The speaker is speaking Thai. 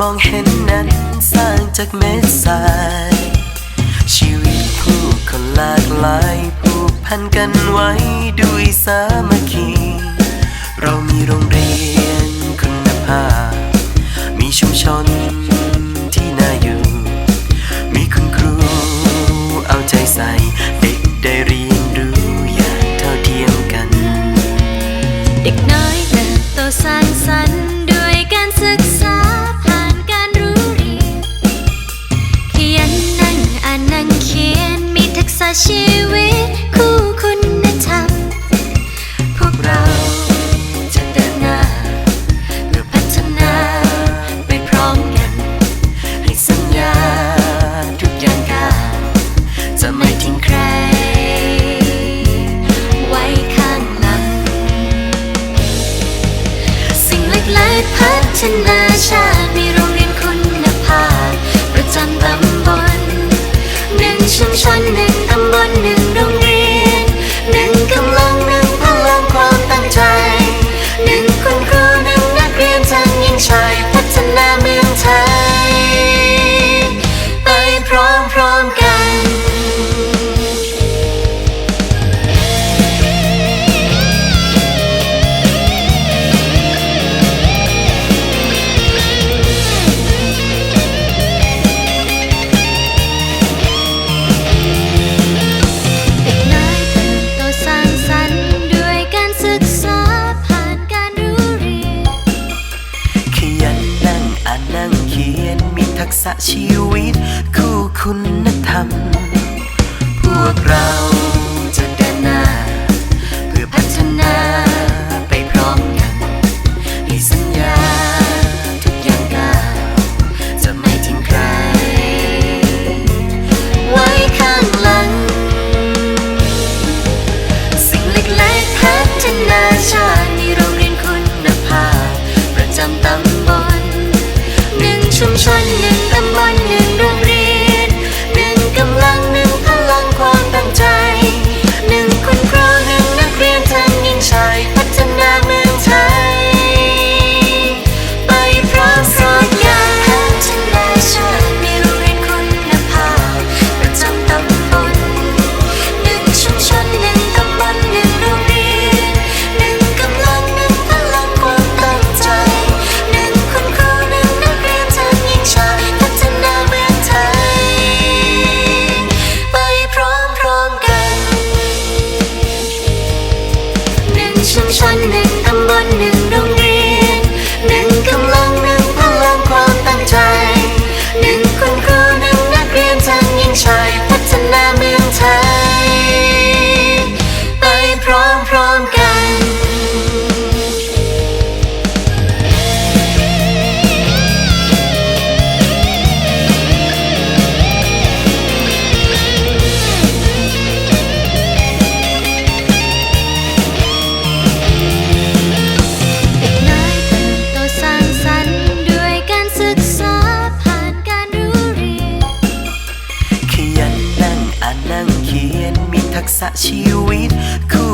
มองเห็นนั้นสร้างจากเม็ดทราย ชีวิตผู้คนหลากหลายผูกพันกันไว้ด้วย จะไม่ทิ้งใคร ไว้ข้างหลัง สิ่งเล็กๆพัฒนะ ทักษะชีวิต คู่คุณธรรม พวกเรา That's she would call